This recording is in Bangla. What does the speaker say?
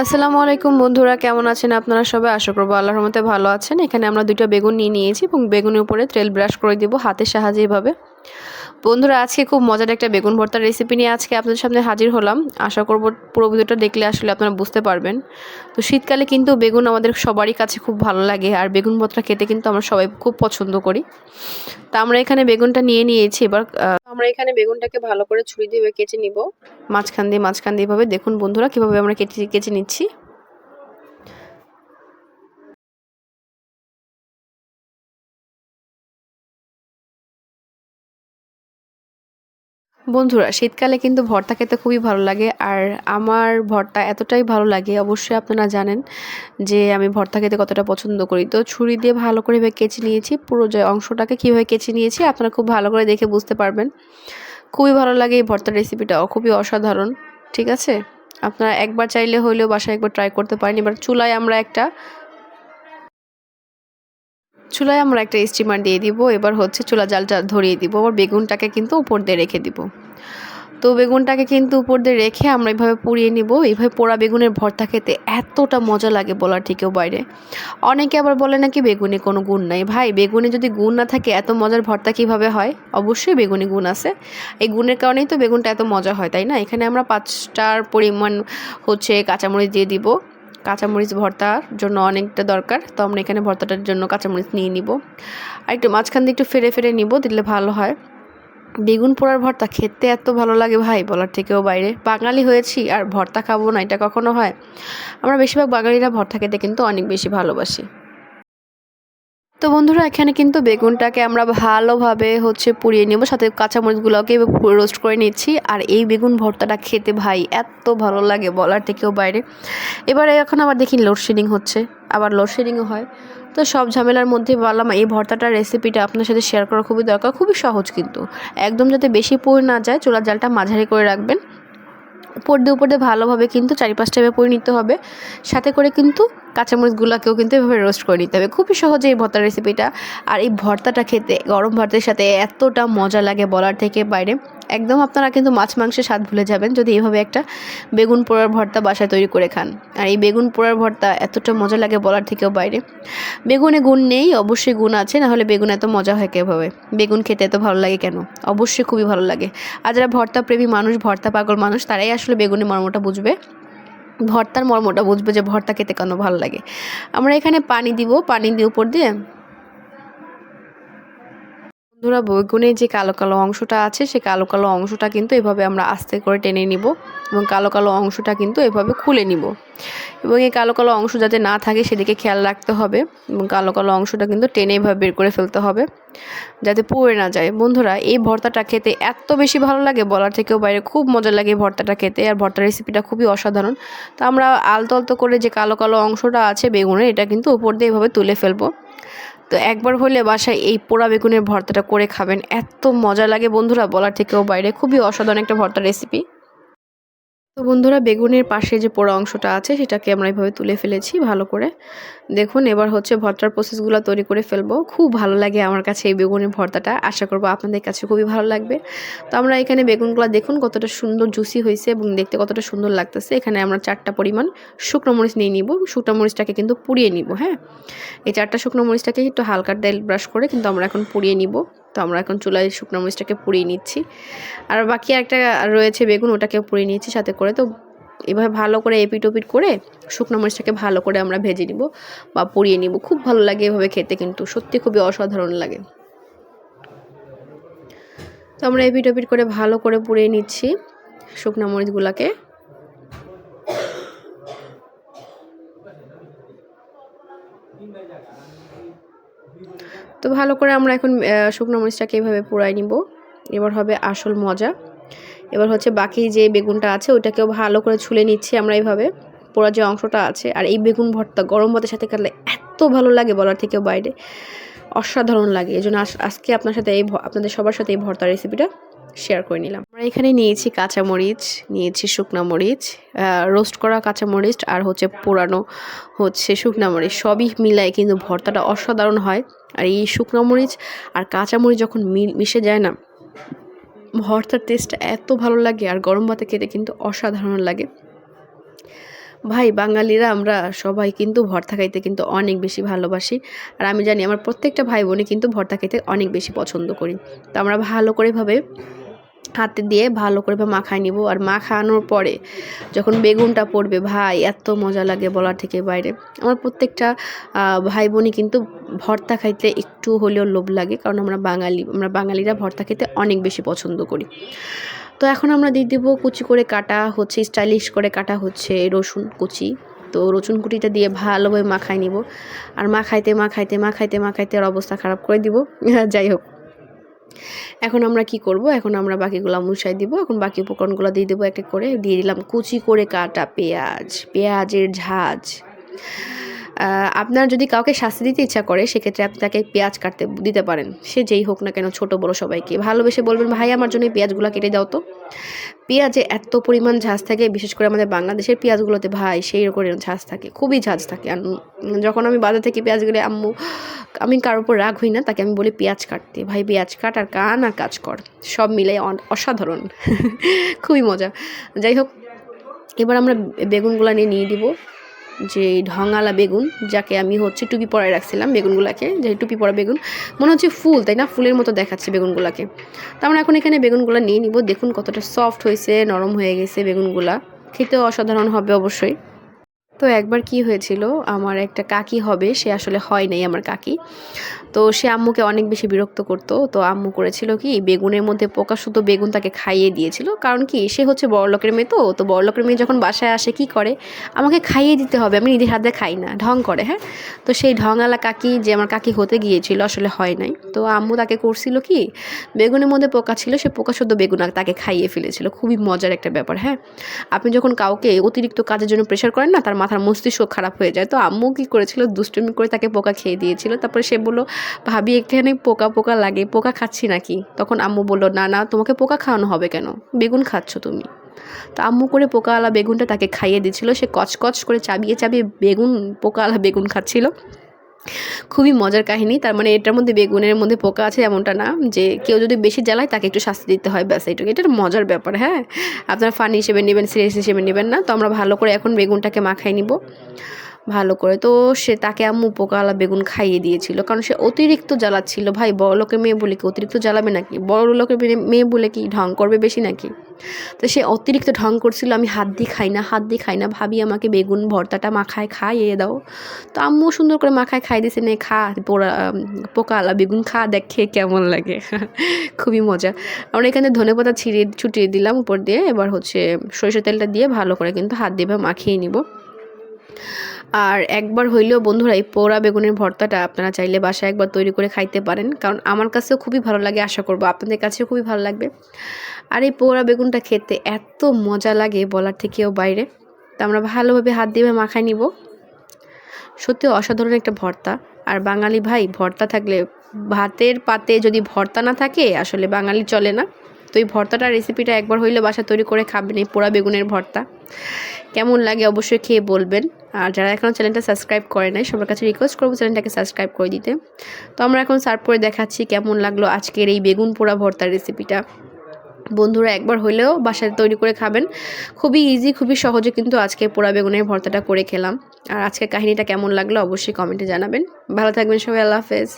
আসসালামু আলাইকুম বন্ধুরা, কেমন আছেন আপনারা সবাই? আশা করব আল্লাহর মতে ভালো আছেন। এখানে আমরা দুইটা বেগুন নিয়ে নিয়েছি এবং বেগুনের উপরে তেল ব্রাশ করে দেবো হাতের সাহায্যে এভাবে। বন্ধুরা, আজকে খুব মজার একটা বেগুন ভর্তার রেসিপি নিয়ে আজকে আপনাদের সামনে হাজির হলাম। আশা করব পুরো ভিডিওটা দেখলে আসলে আপনারা বুঝতে পারবেন। তো শীতকালে কিন্তু বেগুন আমাদের সবারই কাছে খুব ভালো লাগে আর বেগুন ভর্তা খেতে কিন্তু আমরা সবাই খুব পছন্দ করি। তা আমরা এখানে বেগুনটা নিয়ে নিয়েছি, এবার আমরা এখানে বেগুনটাকে ভালো করে ছুরি দিয়ে কেচে নিব। মাঝখান দিয়ে মাঝখান দিয়ে এভাবে। দেখুন বন্ধুরা, কীভাবে আমরা কেটে কেচে নিচ্ছি। বন্ধুরা, শীতকালে কিন্তু ভর্তা খেতে খুবই ভালো লাগে। আর আমার ভর্তা এতটাই ভালো লাগে, অবশ্যই আপনারা জানেন যে আমি ভর্তা খেতে কতটা পছন্দ করি। তো ছুরি দিয়ে ভালো করে কেচে নিয়েছি, পুরো যে অংশটাকে কীভাবে কেচে নিয়েছি আপনারা খুব ভালো করে দেখে বুঝতে পারবেন। খুবই ভালো লাগে এই ভর্তার রেসিপিটা খুবই অসাধারণ, ঠিক আছে? আপনারা একবার চাইলে হলেও বাসায় একবার ট্রাই করতে পারেন। এবার চুলায় আমরা একটা চুলায় আমরা একটা স্টিমার দিয়ে দিব, এবার হচ্ছে চুলা জালটা ধরিয়ে দিব, আবার বেগুনটাকে কিন্তু উপর দিয়ে রেখে দিব। তো বেগুনটাকে কিন্তু উপর দিয়ে রেখে আমরা এইভাবে পুড়িয়ে নিব এইভাবে পোড়া বেগুনের ভর্তা খেতে এতটা মজা লাগে বলার ঠিকও বাইরে। অনেকে আবার বলে নাকি বেগুনে কোনো গুণ নাই। ভাই, বেগুনে যদি গুণ না থাকে, এত মজার ভর্তা কীভাবে হয়? অবশ্যই বেগুনে গুণ আছে। এই গুণের কারণেই তো বেগুনটা এত মজা হয়, তাই না? এখানে আমরা পাঁচটার পরিমাণ হচ্ছে কাঁচামরিচ দিয়ে দিব। কাঁচামরিচ ভর্তার জন্য অনেকটা দরকার। তো আমরা এখানে ভর্তাটার জন্য কাঁচামরিচ নিয়ে নিব। আর একটু মাঝখান দিয়ে একটু ফেরে ফেরে নিব, দিলে ভালো হয়। বেগুন পোড়ার ভর্তা খেতে এত ভালো লাগে ভাই, বলার থেকেও বাইরে। বাঙালি হয়েছি আর ভর্তা খাব না, এটা কখনো হয়। আমরা বেশিরভাগ বাঙালিরা ভর্তা খেতে কিন্তু অনেক বেশি ভালোবাসি। তো বন্ধুরা, এখানে কিন্তু বেগুনটাকে আমরা ভালোভাবে হচ্ছে পুড়িয়ে নেব। সাথে কাঁচামরিচগুলোকে রোস্ট করে নিচ্ছি। আর এই বেগুন ভর্তাটা খেতে ভাই এত ভালো লাগে বলার থেকেও বাইরে। এবারে এখন আবার দেখি লোডশেডিং হচ্ছে। আবার লোডশেডিংও হয়। তো সব ঝামেলার মধ্যে বললাম, এই ভর্তাটার রেসিপিটা আপনার সাথে শেয়ার করা খুবই দরকার, খুবই সহজ কিন্তু। একদম যাতে বেশি পুড়ে না যায়, চোলার জালটা মাঝারি করে রাখবেন। উপর দিয়ে উপর দিয়ে ভালোভাবে কিন্তু চারি পাঁচটা পরে নিতে হবে। সাথে করে কিন্তু কাঁচামরিচগুলোকেও কিন্তু এভাবে রোস্ট করে নিতে হবে। খুবই সহজে এই ভর্তার রেসিপিটা আর এই ভর্তাটা খেতে, গরম ভাতের সাথে এতটা মজা লাগে বলার থেকে বাইরে, একদম আপনারা কিন্তু মাছ মাংসের স্বাদ ভুলে যাবেন যদি এইভাবে একটা বেগুন পোড়ার ভর্তা বাসায় তৈরি করে খান। আর এই বেগুন পোড়ার ভর্তা এতটা মজা লাগে বলার থেকেও বাইরে। বেগুনে গুণ নেই, অবশ্যই গুণ আছে নাহলে বেগুন এত মজা হয় কীভাবে? বেগুন খেতে এত ভালো লাগে কেন? অবশ্যই খুবই ভালো লাগে। আর যারা ভর্তা প্রেমী মানুষ, ভর্তা পাগল মানুষ, তারাই আসলে বেগুনের মর্মটা বুঝবে। ভর্তার মর্মটা বুঝবে যে ভর্তা খেতে কেন ভালো লাগে। আমরা এখানে পানি দিব, পানি দিয়ে উপর দিয়ে বন্ধুরা বেগুনের যে কালো কালো অংশটা আছে, সে কালো কালো অংশটা কিন্তু এভাবে আমরা আস্তে করে টেনে নিব এবং কালো কালো অংশটা কিন্তু এভাবে খুলে নিব। এবং এই কালো কালো অংশ যাতে না থাকে, সেদিকে খেয়াল রাখতে হবে এবং কালো কালো অংশটা কিন্তু টেনে এভাবে বের করে ফেলতে হবে যাতে পুড়ে না যায়। বন্ধুরা, এই ভর্তাটা খেতে এত বেশি ভালো লাগে, বলার থেকেও বাইরে খুব মজা লাগে এই ভর্তাটা খেতে। আর ভর্তার রেসিপিটা খুবই অসাধারণ। তো আমরা আলতো আলতো করে যে কালো কালো অংশটা আছে বেগুনের, এটা কিন্তু উপর দিয়ে এভাবে তুলে ফেলব। তো একবার হলে বাসায় এই পোড়া বেগুনের ভর্তাটা করে খাবেন। এত মজা লাগে বন্ধুরা, বলার থেকেও বাইরে। খুবই অসাধারণ একটা ভর্তা রেসিপি তো বন্ধুরা, বেগুনের পাশে যে পোড়া অংশটা আছে, সেটাকে আমরা এভাবে তুলে ফেলেছি ভালো করে। দেখুন, এবার হচ্ছে ভর্তার প্রসেসগুলো তৈরি করে ফেলব। খুব ভালো লাগে আমার কাছে এই বেগুনের ভর্তাটা। আশা করব আপনাদের কাছে খুবই ভালো লাগবে। তো আমরা এখানে বেগুনগুলো দেখুন, কতটা সুন্দর জুসি হয়েছে এবং দেখতে কতটা সুন্দর লাগতেছে। এখানে আমরা চারটা পরিমাণ শুকনো মরিচ নিয়ে নিব। শুকনো মরিচটাকে কিন্তু পুড়িয়ে নিব হ্যাঁ? এই চারটা শুকনো মরিচটাকে একটু হালকা তেল ব্রাশ করে কিন্তু আমরা এখন পুড়িয়ে নিব। তো আমরা এখন চুলায় শুকনো মরিচটাকে পুড়িয়ে নিচ্ছি। আর বাকি একটা রয়েছে বেগুন ওটাকে পুড়িয়ে নিচ্ছি সাথে করে। তো এভাবে ভালো করে এপিট ওপিট করে শুকনো মরিচটাকে ভালো করে আমরা ভেজে নিব বা পুড়িয়ে নিব। খুব ভালো লাগে এভাবে খেতে কিন্তু, সত্যি খুবই অসাধারণ লাগে। তো আমরা এপিট ওপিট করে ভালো করে পুড়িয়ে নিচ্ছি শুকনো মরিচগুলোকে। তো ভালো করে আমরা এখন শুকনো মরিচটাকে এইভাবে পোড়াই নিব। এবার হবে আসল মজা। এবার হচ্ছে বাকি যে বেগুনটা আছে, ওইটাকেও ভালো করে ছুলে নিচ্ছি আমরা এইভাবে পোড়া যে অংশটা আছে, আর এই বেগুন ভর্তা গরম ভাতের সাথে কাটলে এত ভালো লাগে বলার থেকেও বাইরে। অসাধারণ লাগে। এই জন্য আজকে আপনার সাথে এই আপনাদের সবার সাথে এই ভর্তা রেসিপিটা শেয়ার করে নিলাম। আমরা এখানে নিয়েছি কাঁচামরিচ, নিয়েছি শুকনা মরিচ রোস্ট করা কাঁচামরিচ আর হচ্ছে পোড়ানো হচ্ছে শুকনা মরিচ। সবই মিলায় কিন্তু ভর্তাটা অসাধারণ হয়। আর এই শুকনো মরিচ আর কাঁচামরিচ যখন মিশে যায় না, ভর্তার টেস্টটা এত ভালো লাগে আর গরম ভাতে খেতে কিন্তু অসাধারণ লাগে। ভাই, বাঙালিরা আমরা সবাই কিন্তু ভর্তা খাইতে কিন্তু অনেক বেশি ভালোবাসি। আর আমি জানি আমার প্রত্যেকটা ভাই বোনই কিন্তু ভর্তা খেতে অনেক বেশি পছন্দ করি। তো আমরা ভালো করে ভাবে হাতে দিয়ে ভালো করে মাখায় নিব। আর মাখানোর পরে যখন বেগুনটা পড়বে, ভাই, এত মজা লাগে বলার থেকে বাইরে। আমার প্রত্যেকটা ভাই বোনই কিন্তু ভর্তা খাইতে একটু হলেও লোভ লাগে। কারণ আমরা বাঙালি, আমরা বাঙালিরা ভর্তা খেতে অনেক বেশি পছন্দ করি। তো এখন আমরা দিয়ে দেবো কুচি করে কাটা হচ্ছে, স্টাইলিশ করে কাটা হচ্ছে রসুন কুচি। তো রসুন কুটিটা দিয়ে ভালোভাবে মাখাই নিব। আর মাখাইতে মাখাইতে মাখাইতে মাখাইতে আর অবস্থা খারাপ করে দিব। যাই হোক। এখন আমরা কি করব? এখন আমরা বাকিগুলো মুছাই দিব। এখন বাকি উপকরণগুলো দিয়ে দেবো এক এক করে। দিয়ে দিলাম কুচি করে কাটা পেঁয়াজ। পেঁয়াজের ঝাঁজ। আপনার যদি কাউকে শাস্তি দিতে ইচ্ছা করে, সেক্ষেত্রে আপনি তাকে পেঁয়াজ কাটতে দিতে পারেন। সে যেই হোক না কেন ছোট বড় সবাইকে। ভালোবেসে বলবেন, ভাই, আমার জন্য পেঁয়াজগুলো কেটে দাও তো। পেঁয়াজে এত পরিমাণ ঝাঁজ থাকে, বিশেষ করে আমাদের বাংলাদেশের পেঁয়াজগুলোতে, ভাই, সেই রকমের ঝাঁজ থাকে, খুবই ঝাঁজ থাকে। আর যখন আমি বাজার থেকে পেঁয়াজ গেলে আম্মু, আমি কারোর উপর রাগ হই না, তাকে আমি বলি পেঁয়াজ কাটতে। ভাই, পেঁয়াজ কাট আর কান আর কাজ কর। সব মিলে অসাধারণ। খুবই মজা। যাই হোক, এবার আমরা বেগুনগুলো নিয়ে নিয়ে দিব। যে ঢঙালা বেগুন, যাকে আমি হচ্ছে টুপি পরায় রাখছিলাম বেগুনগুলোকে, যে টুপি পরা বেগুন। মনে হচ্ছে ফুল, তাই না? ফুলের মতো দেখাচ্ছে বেগুনগুলোকে। তো আমরা এখন এখানে বেগুনগুলো নিয়ে নিব। দেখুন কতটা সফট হয়েছে, নরম হয়ে গেছে বেগুনগুলা। খেতেও অসাধারণ হবে অবশ্যই। তো একবার কি হয়েছিল, আমার একটা কাকি হবে, সে আসলে হয় নাই আমার কাকি। তো সে আম্মুকে অনেক বেশি বিরক্ত করতো। তো আম্মু করেছিল কি, বেগুনের মধ্যে পোকা শুধু বেগুন তাকে খাইয়ে দিয়েছিল। কারণ কি, সে হচ্ছে বড়লোকের মেয়ে তো তো বড়লোকের মেয়ে যখন বাসায় আসে কি করে, আমাকে খাইয়ে দিতে হবে, আমি নিজের হাতে খাই না, ঢং করে হ্যাঁ? তো সেই ঢঙালা কাকি যে আমার কাকি হতে গিয়েছিল, আসলে হয় নাই। তো আম্মু তাকে করছিল কি, বেগুনের মধ্যে পোকা ছিল, সে পোকা শুদ্ধ বেগুন তাকে খাইয়ে ফেলেছিল। খুবই মজার একটা ব্যাপার হ্যাঁ? আপনি যখন কাউকে অতিরিক্ত কাজের জন্য প্রেশার করেন না, তার মাথার মস্তিষ্ক খারাপ হয়ে যায়। তো আম্মু কী করেছিল? দুষ্টুমি করে তাকে পোকা খেয়ে দিয়েছিল। তারপরে সে বলল, ভাবি, একটুখানি পোকা পোকা লাগে, পোকা খাচ্ছি নাকি? তখন আম্মু বলল, না না, তোমাকে পোকা খাওয়ানো হবে কেন? বেগুন খাচ্ছ তুমি। তো আম্মু করে পোকাওয়ালা বেগুনটা তাকে খাইয়ে দিচ্ছিল সে কচকচ করে চাবিয়ে চাবিয়ে বেগুন, পোকাওয়ালা বেগুন খাচ্ছিল। খুবই মজার কাহিনী। তার মানে এটার মধ্যে বেগুনের মধ্যে পোকা আছে এমনটা না, যে কেউ যদি বেশি জ্বালায় তাকে একটু শাস্তি দিতে হয়, ব্যাস এইটুকু। এটা মজার ব্যাপার হ্যাঁ? আপনারা ফানি হিসেবে নেবেন, সিরিয়াস হিসেবে নেবেন না। তো আমরা ভালো করে এখন বেগুনটাকে মাখাই নিব। ভালো করে। তো সে তাকে আম্মু পোকাওয়ালা বেগুন খাইয়ে দিয়েছিল। কারণ সে অতিরিক্ত জ্বালাচ্ছিল। ভাই, বড় লোকের মেয়ে বলে কি অতিরিক্ত জ্বালাবে নাকি? বড় লোকের মেয়ে- বলে কি ঢং করবে বেশি নাকি? তো সে অতিরিক্ত ঢং করছিল, আমি হাত দিয়ে খাই না, হাত দিয়ে খাই না। ভাবি, আমাকে বেগুন ভর্তাটা মাখায় খাইয়ে দাও। তো আম্মু সুন্দর করে মাখায় খাই দিয়েছে, নে খা, পোড়া পোকাওয়ালা বেগুন খা, দেখ খেয়ে কেমন লাগে। খুবই মজা। আমরা এখানে ধনেপাতা ছিঁড়ে, ছুটিয়ে দিলাম উপর দিয়ে। এবার হচ্ছে সরিষার তেলটা দিয়ে ভালো করে কিন্তু হাত দিয়ে মাখিয়ে নিব। আর একবার হইলেও বন্ধুরা, এই পোড়া বেগুনের ভর্তাটা আপনারা চাইলে বাসায় একবার তৈরি করে খাইতে পারেন। কারণ আমার কাছেও খুবই ভালো লাগে, আশা করব আপনাদের কাছেও খুবই ভালো লাগবে। আর এই পোড়া বেগুনটা খেতে এত মজা লাগে বলার থেকেও বাইরে। তা আমরা ভালোভাবে হাত দিয়ে মাখায় নিব। সত্যি অসাধারণ একটা ভর্তা। আর বাঙালি ভাই, ভর্তা থাকলে ভাতের পাতে যদি ভর্তা না থাকে, আসলে বাঙালি চলে না। তো এই ভর্তাটার রেসিপিটা একবার হইলে বাসা তৈরি করে খাবেন এই পোড়া বেগুনের ভর্তা। কেমন লাগে অবশ্যই খেয়ে বলবেন। আর যারা এখনও চ্যানেলটা সাবস্ক্রাইব করে নাই, সবার কাছে রিকোয়েস্ট করব চ্যানেলটাকে সাবস্ক্রাইব করে দিতে। তো আমরা এখন সার্ভ করে দেখাচ্ছি কেমন লাগল আজকের এই বেগুন পোড়া ভর্তার রেসিপিটা বন্ধুরা, একবার হলেও বাসায় তৈরি করে খাবেন। খুবই ইজি খুবই সহজে কিন্তু আজকে পোড়া বেগুনের ভর্তাটা করে খেলাম। আর আজকের কাহিনীটা কেমন লাগল অবশ্যই কমেন্টে জানাবেন। ভালো থাকবেন সবাই, আল্লাহ হাফেজ।